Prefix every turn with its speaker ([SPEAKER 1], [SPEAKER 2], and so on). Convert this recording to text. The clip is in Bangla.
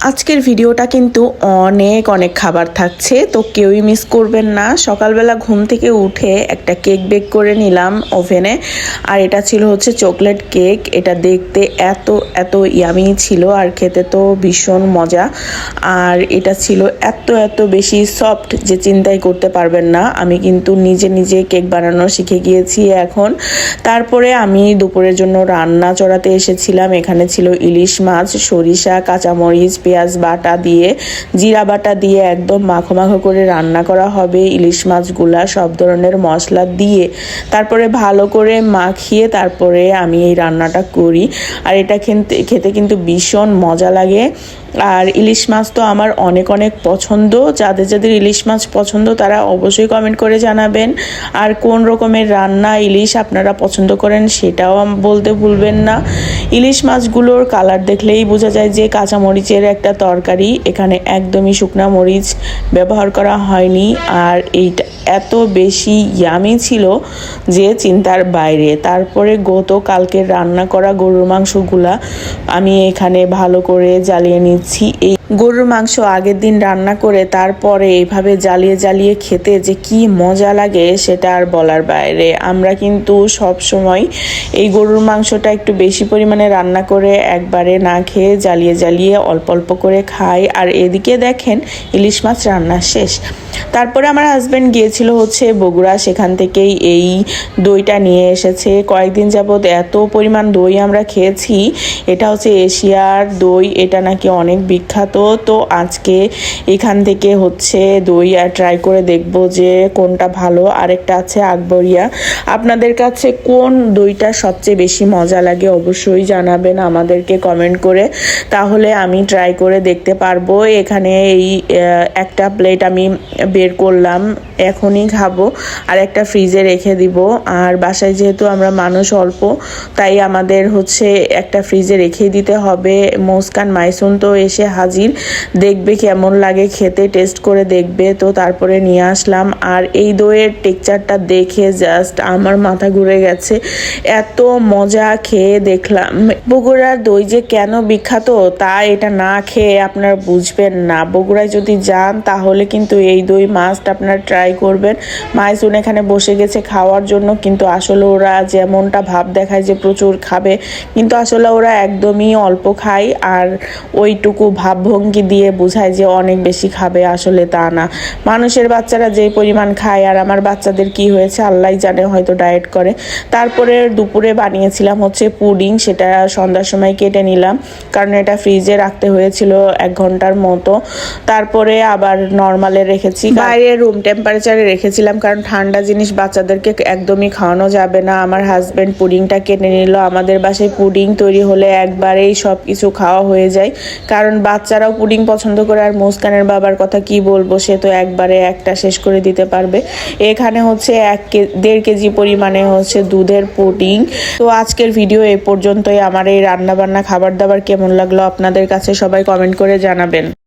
[SPEAKER 1] আজকের ভিডিওটা কিন্তু অনেক অনেক খাবার থাকছে, তো কেউই মিস করবেন না। সকালবেলা ঘুম থেকে উঠে একটা কেক বেক করে নিলাম ওভেনে আর এটা ছিল হচ্ছে চকলেট কেক এটা দেখতে এত এত ইয়ামি ছিল আর খেতে তো ভীষণ মজা। আর এটা ছিল এত এত বেশি সফট যে চিন্তাই করতে পারবেন না। আমি কিন্তু নিজে নিজে কেক বানানো শিখে গিয়েছি এখন। তারপরে আমি দুপুরের জন্য রান্না চড়াতে এসেছিলাম। এখানে ছিল ইলিশ মাছ, সরিষা, কাঁচামরিচ পেঁয়াজ বাটা দিয়ে, জিরা বাটা দিয়ে একদম মাখো মাখো করে রান্না করা হবে। ইলিশ মাছগুলা সব ধরনের মশলা দিয়ে তারপরে ভালো করে মাখিয়ে তারপরে আমি এই রান্নাটা করি। আর এটা খেতে খেতে কিন্তু ভীষণ মজা লাগে। আর ইলিশ মাছ তো আমার অনেক অনেক পছন্দ। যাদের যাদের ইলিশ মাছ পছন্দ তারা অবশ্যই কমেন্ট করে জানাবেন। আর কোন রকমের রান্না ইলিশ আপনারা পছন্দ করেন সেটাও বলতে ভুলবেন না। ইলিশ মাছগুলোর কালার দেখলেই বোঝা যায় যে কাঁচামরিচের একটা তরকারি। এখানে একদমই শুকনা মরিচ ব্যবহার করা হয়নি। আর এইটা এত বেশি ইয়ামি ছিল যে চিন্তার বাইরে। তারপরে গত কালকে রান্না করা গরুর মাংসগুলা আমি এখানে ভালো করে জ্বালিয়ে নিচ্ছি। এই গরুর মাংস আগের দিন রান্না করে তারপরে এইভাবে জ্বালিয়ে জ্বালিয়ে খেতে যে কি মজা লাগে, সেটা আর বলার বাইরে। আমরা কিন্তু সব সময় এই গরুর মাংসটা একটু বেশি পরিমাণে রান্না করে একবারে না খেয়ে জ্বালিয়ে জ্বালিয়ে অল্প অল্প করে খাই। আর এদিকে দেখেন, ইলিশ মাছ রান্না শেষ। তারপরে আমার হাজব্যান্ড গিয়েছিল হচ্ছে বগুড়া, সেখান থেকেই এই দইটা নিয়ে এসেছে। কয়েকদিন যাবৎ এত পরিমাণ দই আমরা খেয়েছি। এটা হচ্ছে এশিয়ার দই, এটা নাকি অনেক বিখ্যাত। তো তো আজকে এখান থেকে হচ্ছে দই আর ট্রাই করে দেখব যে কোনটা ভালো। আরেকটা আছে আকবরিয়া। আপনাদের কাছে কোন দইটা সবচেয়ে বেশি মজা লাগে অবশ্যই জানাবেন আমাদেরকে কমেন্ট করে। তাহলে আমি ট্রাই করে দেখতে পারব। এখানে এই একটা প্লেট আমি বের করলাম। এখনই খাব। আর একটা ফ্রিজে রেখে দিব। আর বাসায় যেহেতু আমরা মানুষ অল্প, তাই আমাদের হচ্ছে একটা ফ্রিজে রেখে দিতে হবে। মুস্কান মাইসুন তো এসে হাজির। দেখবে কেমন লাগে, খেতে টেস্ট করে দেখবে। তো তারপরে নিয়ে আসলাম। আর এই দইয়ের টেক্সচারটা দেখে জাস্ট আমার মাথা ঘুরে গেছে। এত মজা খেয়ে দেখলাম। বগুড়ার দই যে কেন বিখ্যাত, তা এটা না খেয়ে আপনারা বুঝবেন না। বগুড়ায় যদি যান, তাহলে কিন্তু এই দই মাস্ট আপনার ট্রাই করবেন। মাইসুন এখানে বসে গেছে খাওয়ার জন্য, কিন্তু আসলে ওরা যেমনটা ভাব দেখায় যে প্রচুর খাবে, কিন্তু আসলে ওরা একদমই অল্প খায়। আর ওইটুকু ভাবভঙ্গি দিয়ে বোঝায় যে অনেক বেশি খাবে, আসলে তা না। মানুষের বাচ্চারা যে পরিমাণ খায়, আর আমার বাচ্চাদের কি হয়েছে আল্লাহ জানে, হয়তো ডায়েট করে। তারপরে দুপুরে বানিয়েছিলাম হচ্ছে পুডিং, সেটা সন্ধ্যার সময় কেটে নিলাম, কারণ এটা ফ্রিজে রাখতে হয়েছিল এক ঘণ্টার মতো। তারপরে আবার নর্মালে রেখেছি বাইরে রুম টেম্পারেচারে রেখেছিলাম, কারণ ঠান্ডা জিনিস বাচ্চাদেরকে একদমই খাওয়ানো যাবে না। আমার হাজব্যান্ড পুডিংটা কেটে নিল, আমাদের বাসায় পুডিং তৈরি হলে একবারেই সব কিছু খাওয়া হয়ে যায়, কারণ বাচ্চারাও পুডিং পছন্দ করে, আর মুস্কানের বাবার কথা কি বলব, সে তো একবারে একটা শেষ করে দিতে পারবে। এখানে হচ্ছে এক কে- দেড় কেজি পরিমাণে হচ্ছে দুধের পুডিং। তো আজকের ভিডিও এ পর্যন্তই। আমার এই রান্নাবান্না খাবার দাবার কেমন লাগল আপনাদের কাছে সবাই কমেন্ট করে জানাবেন।